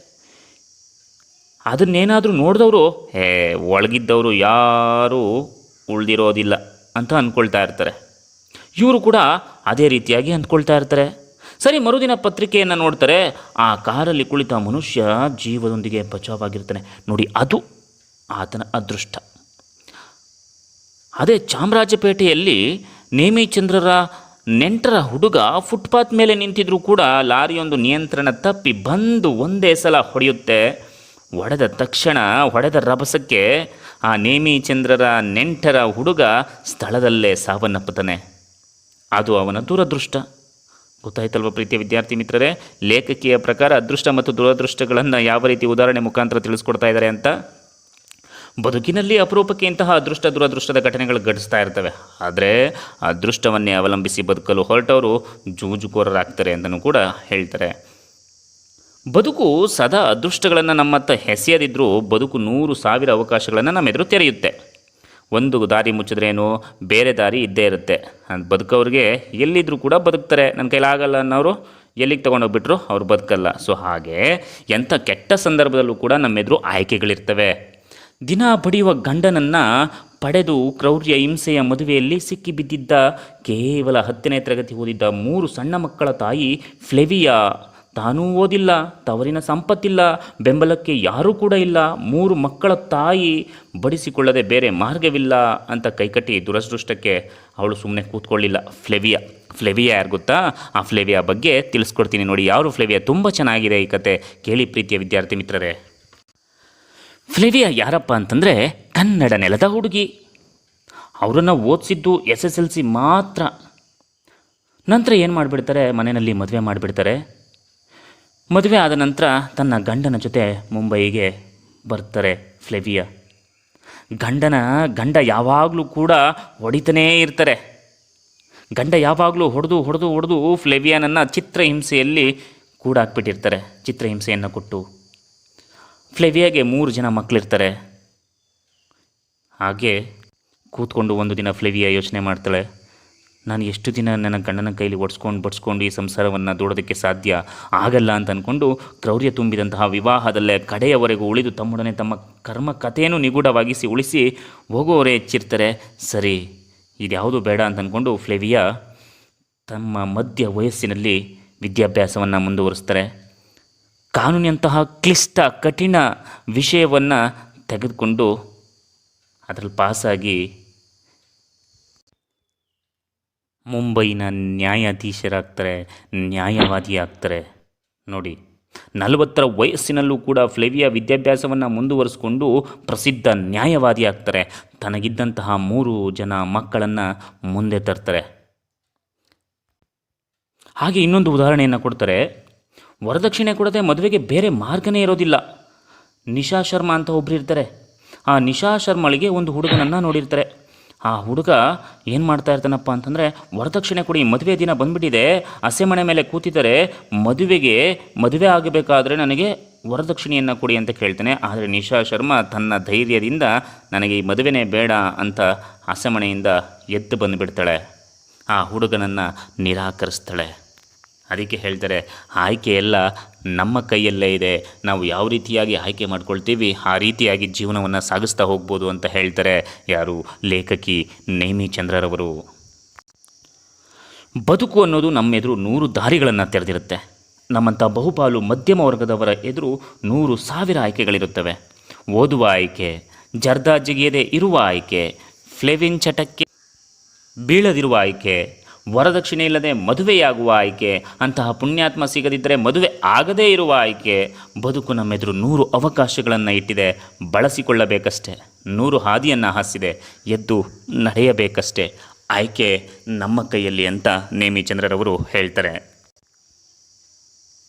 ಅದನ್ನೇನಾದರೂ ನೋಡಿದವರು, ಹೇ, ಒಳಗಿದ್ದವರು ಯಾರೂ ಉಳಿದಿರೋದಿಲ್ಲ ಅಂತ ಅಂದ್ಕೊಳ್ತಾ ಇರ್ತಾರೆ. ಇವರು ಕೂಡ ಅದೇ ರೀತಿಯಾಗಿ ಅಂದ್ಕೊಳ್ತಾ ಇರ್ತಾರೆ. ಸರಿ, ಮರುದಿನ ಪತ್ರಿಕೆಯನ್ನು ನೋಡ್ತಾರೆ. ಆ ಕಾರಲ್ಲಿ ಕುಳಿತ ಮನುಷ್ಯ ಜೀವದೊಂದಿಗೆ ಬಚಾವಾಗಿರ್ತಾನೆ. ನೋಡಿ, ಅದು ಆತನ ಅದೃಷ್ಟ. ಅದೇ ಚಾಮರಾಜಪೇಟೆಯಲ್ಲಿ ನೇಮಿಚಂದ್ರರ ನೆಂಟರ ಹುಡುಗ ಫುಟ್ಪಾತ್ ಮೇಲೆ ನಿಂತಿದ್ರೂ ಕೂಡ ಲಾರಿಯೊಂದು ನಿಯಂತ್ರಣ ತಪ್ಪಿ ಬಂದು ಒಂದೇ ಸಲ ಹೊಡೆಯುತ್ತೆ. ಹೊಡೆದ ತಕ್ಷಣ, ಹೊಡೆದ ರಭಸಕ್ಕೆ ಆ ನೇಮಿಚಂದ್ರರ ನೆಂಟರ ಹುಡುಗ ಸ್ಥಳದಲ್ಲೇ ಸಾವನ್ನಪ್ಪುತ್ತಾನೆ. ಅದು ಅವನ ದುರದೃಷ್ಟ. ಗೊತ್ತಾಯ್ತಲ್ವ ಪ್ರೀತಿಯ ವಿದ್ಯಾರ್ಥಿ ಮಿತ್ರರೇ, ಲೇಖಕಿಯ ಪ್ರಕಾರ ಅದೃಷ್ಟ ಮತ್ತು ದುರದೃಷ್ಟಗಳನ್ನು ಯಾವ ರೀತಿ ಉದಾಹರಣೆ ಮುಖಾಂತರ ತಿಳಿಸ್ಕೊಡ್ತಾ ಇದ್ದಾರೆ ಅಂತ? ಬದುಕಿನಲ್ಲಿ ಅಪರೂಪಕ್ಕೆ ಇಂತಹ ಅದೃಷ್ಟ, ದುರದೃಷ್ಟದ ಘಟನೆಗಳು ಘಟಿಸ್ತಾ ಇರ್ತವೆ. ಆದರೆ ಅದೃಷ್ಟವನ್ನೇ ಅವಲಂಬಿಸಿ ಬದುಕಲು ಹೊರಟವರು ಜೂಜುಕೋರರಾಗ್ತಾರೆ ಅಂತಲೂ ಕೂಡ ಹೇಳ್ತಾರೆ. ಬದುಕು ಸದಾ ಅದೃಷ್ಟಗಳನ್ನು ನಮ್ಮತ್ತ ಹೆಸೆಯದಿದ್ದರೂ ಬದುಕು ನೂರು ಸಾವಿರ ಅವಕಾಶಗಳನ್ನು ನಮ್ಮ ಎದುರು ತೆರೆಯುತ್ತೆ. ಒಂದು ದಾರಿ ಮುಚ್ಚಿದ್ರೇನು ಬೇರೆ ದಾರಿ ಇದ್ದೇ ಇರುತ್ತೆ. ಬದುಕೋರಿಗೆ ಎಲ್ಲಿದ್ದರೂ ಕೂಡ ಬದುಕ್ತಾರೆ. ನನ್ನ ಕೈಲಾಗಲ್ಲ ಅನ್ನೋರು ಎಲ್ಲಿಗೆ ತೊಗೊಂಡೋಗ್ಬಿಟ್ರು? ಅವ್ರು ಬದುಕಲ್ಲ. ಸೊ ಹಾಗೆ ಎಂಥ ಕೆಟ್ಟ ಸಂದರ್ಭದಲ್ಲೂ ಕೂಡ ನಮ್ಮೆದುರು ಆಯ್ಕೆಗಳಿರ್ತವೆ. ದಿನ ಬಡಿಯುವ ಗಂಡನನ್ನು ಪಡೆದು ಕ್ರೌರ್ಯ ಹಿಂಸೆಯ ಮದುವೆಯಲ್ಲಿ ಸಿಕ್ಕಿ ಬಿದ್ದಿದ್ದ ಕೇವಲ ಹತ್ತನೇ ತರಗತಿ ಓದಿದ್ದ ಮೂರು ಸಣ್ಣ ಮಕ್ಕಳ ತಾಯಿ ಫ್ಲೆವಿಯಾ ತಾನೂ ಓದಿಲ್ಲ, ತವರಿನ ಸಂಪತ್ತಿಲ್ಲ, ಬೆಂಬಲಕ್ಕೆ ಯಾರೂ ಕೂಡ ಇಲ್ಲ, ಮೂರು ಮಕ್ಕಳ ತಾಯಿ ಬಡಿಸಿಕೊಳ್ಳದೆ ಬೇರೆ ಮಾರ್ಗವಿಲ್ಲ ಅಂತ ಕೈಕಟ್ಟಿ ದುರದೃಷ್ಟಕ್ಕೆ ಅವಳು ಸುಮ್ಮನೆ ಕೂತ್ಕೊಳ್ಳಿಲ್ಲ. ಫ್ಲೆವಿಯಾ ಫ್ಲೆವಿಯಾ ಯಾರು ಗೊತ್ತಾ? ಆ ಫ್ಲೆವಿಯಾ ಬಗ್ಗೆ ತಿಳಿಸ್ಕೊಡ್ತೀನಿ ನೋಡಿ, ಯಾರು ಫ್ಲೆವಿಯಾ? ತುಂಬ ಚೆನ್ನಾಗಿದೆ ಈ ಕತೆ. ಕೇಳಿ ಪ್ರೀತಿಯ ವಿದ್ಯಾರ್ಥಿ ಮಿತ್ರರೇ. ಫ್ಲೆವಿಯಾ ಯಾರಪ್ಪ ಅಂತಂದರೆ ಕನ್ನಡ ನೆಲದ ಹುಡುಗಿ. ಅವರನ್ನು ಓದಿಸಿದ್ದು ಎಸ್ ಎಸ್ ಎಲ್ ಸಿ ಮಾತ್ರ. ನಂತರ ಏನು ಮಾಡಿಬಿಡ್ತಾರೆ? ಮನೆಯಲ್ಲಿ ಮದುವೆ ಮಾಡಿಬಿಡ್ತಾರೆ. ಮದುವೆ ಆದ ನಂತರ ತನ್ನ ಗಂಡನ ಜೊತೆ ಮುಂಬೈಗೆ ಬರ್ತಾರೆ ಫ್ಲೆವಿಯಾ. ಗಂಡನ ಗಂಡ ಯಾವಾಗಲೂ ಕೂಡ ಹೊಡಿತಾನೇ ಇರ್ತಾರೆ. ಗಂಡ ಯಾವಾಗಲೂ ಹೊಡೆದು ಹೊಡೆದು ಹೊಡೆದು ಫ್ಲೆವಿಯಾನನ್ನು ಚಿತ್ರಹಿಂಸೆಯಲ್ಲಿ ಕೂಡಾಕ್ಬಿಟ್ಟಿರ್ತಾರೆ, ಚಿತ್ರಹಿಂಸೆಯನ್ನು ಕೊಟ್ಟು. ಫ್ಲೆವಿಯಾಗೆ ಮೂರು ಜನ ಮಕ್ಕಳಿರ್ತಾರೆ ಹಾಗೆ ಕೂತ್ಕೊಂಡು ಒಂದು ದಿನ ಫ್ಲೆವಿಯಾ ಯೋಚನೆ ಮಾಡ್ತಾಳೆ. ನಾನು ಎಷ್ಟು ದಿನ ನನ್ನ ಗಂಡನ ಕೈಲಿ ಒಡ್ಸ್ಕೊಂಡು ಬಡ್ಸ್ಕೊಂಡು ಈ ಸಂಸಾರವನ್ನು ದೂಡೋದಕ್ಕೆ ಸಾಧ್ಯ? ಆಗಲ್ಲ ಅಂತ ಅಂದ್ಕೊಂಡು ಕ್ರೌರ್ಯ ತುಂಬಿದಂತಹ ವಿವಾಹದಲ್ಲೇ ಕಡೆಯವರೆಗೂ ಉಳಿದು ತಮ್ಮೊಡನೆ ತಮ್ಮ ಕರ್ಮ ಕಥೆಯನ್ನು ನಿಗೂಢವಾಗಿಸಿ ಉಳಿಸಿ ಹೋಗುವವರೇ ಹೆಚ್ಚಿರ್ತಾರೆ ಸರಿ, ಇದ್ಯಾವುದು ಬೇಡ ಅಂತ ಅಂದ್ಕೊಂಡು ಫ್ಲೆವಿಯಾ ತಮ್ಮ ಮಧ್ಯ ವಯಸ್ಸಿನಲ್ಲಿ ವಿದ್ಯಾಭ್ಯಾಸವನ್ನು ಮುಂದುವರಿಸ್ತಾರೆ. ಕಾನೂನಿನಂತಹ ಕ್ಲಿಷ್ಟ, ಕಠಿಣ ವಿಷಯವನ್ನು ತೆಗೆದುಕೊಂಡು ಅದರಲ್ಲಿ ಪಾಸಾಗಿ ಮುಂಬೈನ ನ್ಯಾಯಾಧೀಶರಾಗ್ತಾರೆ ನ್ಯಾಯವಾದಿ ಆಗ್ತಾರೆ ನೋಡಿ, ನಲವತ್ತರ ವಯಸ್ಸಿನಲ್ಲೂ ಕೂಡ ಫ್ಲೆವಿಯಾ ವಿದ್ಯಾಭ್ಯಾಸವನ್ನು ಮುಂದುವರಿಸಿಕೊಂಡು ಪ್ರಸಿದ್ಧ ನ್ಯಾಯವಾದಿ ಆಗ್ತಾರೆ ತನಗಿದ್ದಂತಹ ಮೂರು ಜನ ಮಕ್ಕಳನ್ನು ಮುಂದೆ ತರ್ತಾರೆ. ಹಾಗೆ ಇನ್ನೊಂದು ಉದಾಹರಣೆಯನ್ನು ಕೊಡ್ತಾರೆ. ವರದಕ್ಷಿಣೆ ಕೊಡದೆ ಮದುವೆಗೆ ಬೇರೆ ಮಾರ್ಗನೇ ಇರೋದಿಲ್ಲ. ನಿಶಾ ಶರ್ಮಾ ಅಂತ ಒಬ್ಬರು ಇರ್ತಾರೆ. ಆ ನಿಶಾ ಶರ್ಮಳಿಗೆ ಒಂದು ಹುಡುಗನನ್ನು ನೋಡಿರ್ತಾರೆ. ಆ ಹುಡುಗ ಏನು ಮಾಡ್ತಾ ಇರ್ತಾನಪ್ಪ ಅಂತಂದರೆ ವರದಕ್ಷಿಣೆ ಕೊಡಿ, ಮದುವೆ ದಿನ ಬಂದುಬಿಟ್ಟಿದೆ. ಹಸೆ ಮನೆ ಮೇಲೆ ಕೂತಿದ್ದಾರೆ. ಮದುವೆಗೆ, ಮದುವೆ ಆಗಬೇಕಾದ್ರೆ ನನಗೆ ವರದಕ್ಷಿಣೆಯನ್ನು ಕೊಡಿ ಅಂತ ಕೇಳ್ತಾನೆ. ಆದರೆ ನಿಶಾ ಶರ್ಮಾ ತನ್ನ ಧೈರ್ಯದಿಂದ ನನಗೆ ಈ ಮದುವೆನೇ ಬೇಡ ಅಂತ ಹಸೆಮಣೆಯಿಂದ ಎದ್ದು ಬಂದುಬಿಡ್ತಾಳೆ. ಆ ಹುಡುಗನನ್ನು ನಿರಾಕರಿಸ್ತಾಳೆ. ಅದಕ್ಕೆ ಹೇಳ್ತಾರೆ, ಆಯ್ಕೆ ಎಲ್ಲ ನಮ್ಮ ಕೈಯಲ್ಲೇ ಇದೆ. ನಾವು ಯಾವ ರೀತಿಯಾಗಿ ಆಯ್ಕೆ ಮಾಡ್ಕೊಳ್ತೀವಿ, ಆ ರೀತಿಯಾಗಿ ಜೀವನವನ್ನು ಸಾಗಿಸ್ತಾ ಹೋಗ್ಬೋದು ಅಂತ ಹೇಳ್ತಾರೆ ಯಾರು? ಲೇಖಕಿ ನೇಮಿ ಚಂದ್ರರವರು. ಬದುಕು ಅನ್ನೋದು ನಮ್ಮ ಎದುರು ನೂರು ದಾರಿಗಳನ್ನು ತೆರೆದಿರುತ್ತೆ. ನಮ್ಮಂಥ ಬಹುಪಾಲು ಮಧ್ಯಮ ವರ್ಗದವರ ಎದುರು ನೂರು ಸಾವಿರ ಆಯ್ಕೆಗಳಿರುತ್ತವೆ. ಓದುವ ಆಯ್ಕೆ ಜರ್ದಾ ಜಿಗಿಯದೆ ಇರುವ ಆಯ್ಕೆ, ಫ್ಲೆವಿನ್ ಚಟಕ್ಕೆ ಬೀಳದಿರುವ ಆಯ್ಕೆ ವರದಕ್ಷಿಣೆ ಇಲ್ಲದೆ ಮದುವೆಯಾಗುವ ಆಯ್ಕೆ, ಅಂತಹ ಪುಣ್ಯಾತ್ಮ ಸಿಗದಿದ್ದರೆ ಮದುವೆ ಆಗದೇ ಇರುವ ಆಯ್ಕೆ ಬದುಕು ನಮ್ಮೆದುರು ನೂರು ಅವಕಾಶಗಳನ್ನು ಇಟ್ಟಿದೆ. ಬಳಸಿಕೊಳ್ಳಬೇಕಷ್ಟೆ, ನೂರು ಹಾದಿಯನ್ನು ಹಾಸಿದೆ, ಎದ್ದು ನಡೆಯಬೇಕಷ್ಟೆ. ಆಯ್ಕೆ ನಮ್ಮ ಕೈಯಲ್ಲಿ ಅಂತ ನೇಮಿ ಚಂದ್ರರವರು ಹೇಳ್ತಾರೆ.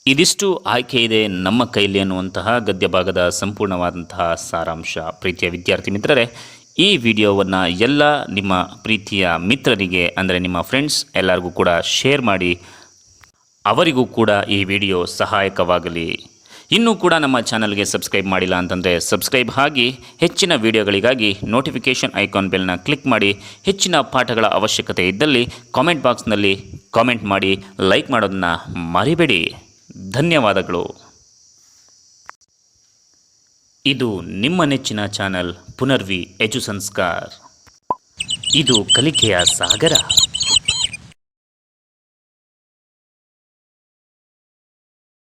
ಇದಿಷ್ಟು ಆಯ್ಕೆ ಇದೆ ನಮ್ಮ ಕೈಯಲ್ಲಿ ಅನ್ನುವಂತಹ ಗದ್ಯಭಾಗದ ಸಂಪೂರ್ಣವಾದಂತಹ ಸಾರಾಂಶ. ಪ್ರೀತಿಯ ವಿದ್ಯಾರ್ಥಿ ಮಿತ್ರರೇ ಈ ವಿಡಿಯೋವನ್ನು ಎಲ್ಲ ನಿಮ್ಮ ಪ್ರೀತಿಯ ಮಿತ್ರರಿಗೆ, ಅಂದರೆ ನಿಮ್ಮ ಫ್ರೆಂಡ್ಸ್ ಎಲ್ಲರಿಗೂ ಕೂಡ ಶೇರ್ ಮಾಡಿ, ಅವರಿಗೂ ಕೂಡ ಈ ವಿಡಿಯೋ ಸಹಾಯಕವಾಗಲಿ. ಇನ್ನೂ ಕೂಡ ನಮ್ಮ ಚಾನಲ್ಗೆ ಸಬ್ಸ್ಕ್ರೈಬ್ ಮಾಡಿಲ್ಲ ಅಂತಂದರೆ ಸಬ್ಸ್ಕ್ರೈಬ್ ಆಗಿ, ಹೆಚ್ಚಿನ ವಿಡಿಯೋಗಳಿಗಾಗಿ ನೋಟಿಫಿಕೇಷನ್ ಐಕಾನ್ ಬೆಲ್ನ ಕ್ಲಿಕ್ ಮಾಡಿ, ಹೆಚ್ಚಿನ ಪಾಠಗಳ ಅವಶ್ಯಕತೆ ಇದ್ದಲ್ಲಿ ಕಾಮೆಂಟ್ ಬಾಕ್ಸ್ನಲ್ಲಿ ಕಾಮೆಂಟ್ ಮಾಡಿ ಲೈಕ್ ಮಾಡೋದನ್ನು ಮರಿಬೇಡಿ. ಧನ್ಯವಾದಗಳು. ಇದು ನಿಮ್ಮ ನೆಚ್ಚಿನ ಚಾನಲ್ ಪುನರ್ವಿ ಎಜು ಸಂಸ್ಕಾರ್. ಇದು ಕಲಿಕೆಯ ಸಾಗರ.